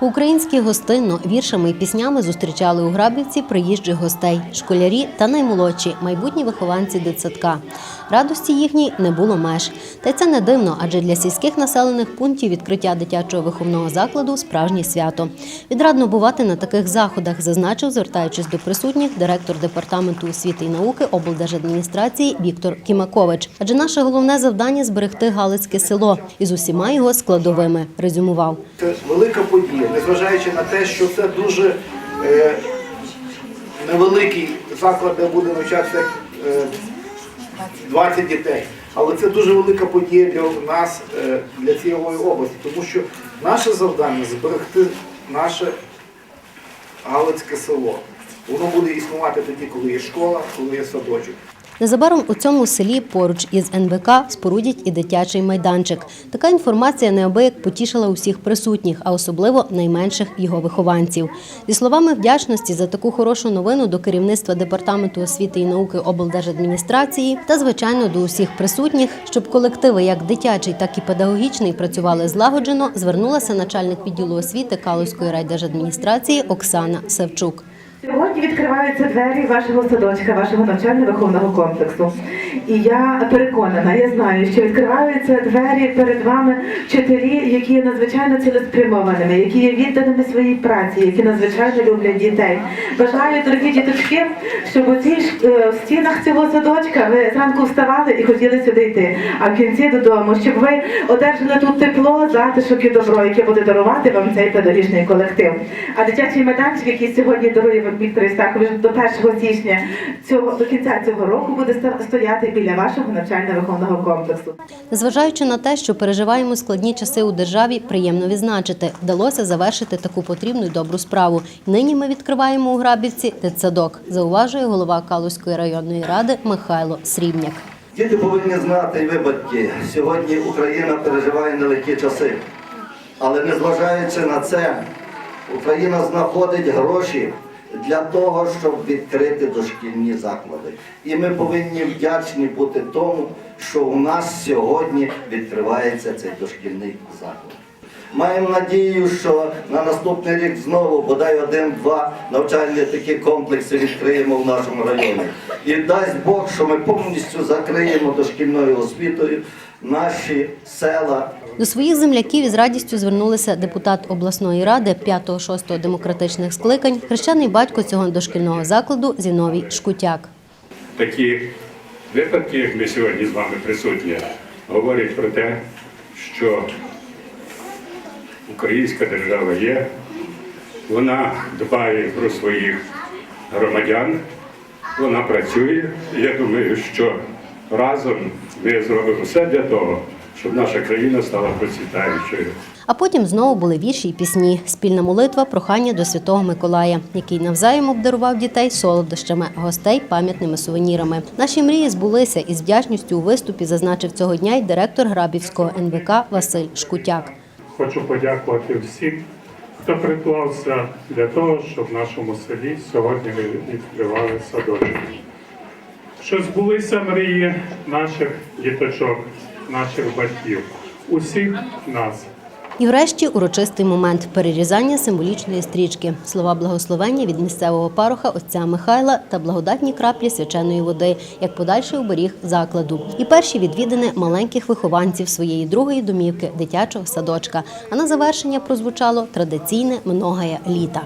По-українськи гостинно віршами і піснями зустрічали у Грабівці приїжджих гостей, школярі та наймолодші, майбутні вихованці дитсадка. Радості їхній не було меж. Та це не дивно, адже для сільських населених пунктів відкриття дитячого виховного закладу справжнє свято. Відрадно бувати на таких заходах, зазначив, звертаючись до присутніх, директор департаменту освіти і науки облдержадміністрації Віктор Кімакович. Адже наше головне завдання зберегти Галицьке село із усіма його складовими. Резюмував. Це велика подія, незважаючи на те, що це дуже е, невеликий заклад, де буде навчатися е, 20 дітей. Але це дуже велика подія для нас, е, для цієї області, тому що наше завдання зберегти наше Галицьке село. Воно буде існувати тоді, коли є школа, коли є садочок. Незабаром у цьому селі поруч із НВК спорудять і дитячий майданчик. Така інформація неабияк потішила усіх присутніх, а особливо найменших його вихованців. Зі словами вдячності за таку хорошу новину до керівництва департаменту освіти і науки облдержадміністрації та звичайно до усіх присутніх, щоб колективи як дитячий, так і педагогічний працювали злагоджено, звернулася начальник відділу освіти Калузької райдержадміністрації Оксана Савчук. Сьогодні відкриваються двері вашого садочка, вашого навчально-виховного комплексу. І я переконана, я знаю, що відкриваються двері перед вами вчителі, які є надзвичайно цілеспрямованими, які є відданими своїй праці, які надзвичайно люблять дітей. Бажаю, дорогі діточки, щоб у цій е, в стінах цього садочка ви зранку вставали і хотіли сюди йти, а в кінці додому, щоб ви одержали тут тепло, затишок і добро, яке буде дарувати вам цей педагогічний колектив. А дитячий майданчик, який сьогодні дарує Віктор Істахович до 1 січня цього до кінця цього року буде стояти біля вашого навчально-виховного комплексу. Незважаючи на те, що переживаємо складні часи у державі, приємно відзначити, вдалося завершити таку потрібну й добру справу. Нині ми відкриваємо у Грабівці дитсадок, зауважує голова Калузької районної ради Михайло Срібняк. Діти повинні знати, і ви сьогодні Україна переживає нелегкі часи. Але незважаючи на це, Україна знаходить гроші для того, щоб відкрити дошкільні заклади. І ми повинні вдячні бути тому, що у нас сьогодні відкривається цей дошкільний заклад. Маємо надію, що на наступний рік знову бодай один-два навчальні такі комплекси відкриємо в нашому районі. І дасть Бог, що ми повністю закриємо дошкільною освітою наші села, До своїх земляків із радістю звернулися депутат обласної ради 5-6 демократичних скликань, хрещений батько цього дошкільного закладу Зіновій Шкутяк. такі випадки, як ми сьогодні з вами присутні, говорять про те, що українська держава є, вона дбає про своїх громадян, вона працює. Я думаю, що разом ми зробимо все для того, щоб наша країна стала процвітаючою. А потім знову були вірші й пісні, спільна молитва, прохання до Святого Миколая, який навзаєм обдарував дітей солодощами, гостей пам'ятними сувенірами. Наші мрії збулися і з вдячністю у виступі зазначив цього дня й директор Грабівського НВК Василь Шкутяк. Хочу подякувати всім, хто приклався для того, щоб в нашому селі сьогодні відкривали садочок. Що збулися мрії наших діточок, наших батьків, усіх нас. І врешті урочистий момент перерізання символічної стрічки, слова благословення від місцевого пароха отця Михайла та благодатні краплі свяченої води, як подальший оберіг закладу. І перші відвідини маленьких вихованців своєї другої домівки дитячого садочка. А на завершення прозвучало традиційне многое літа.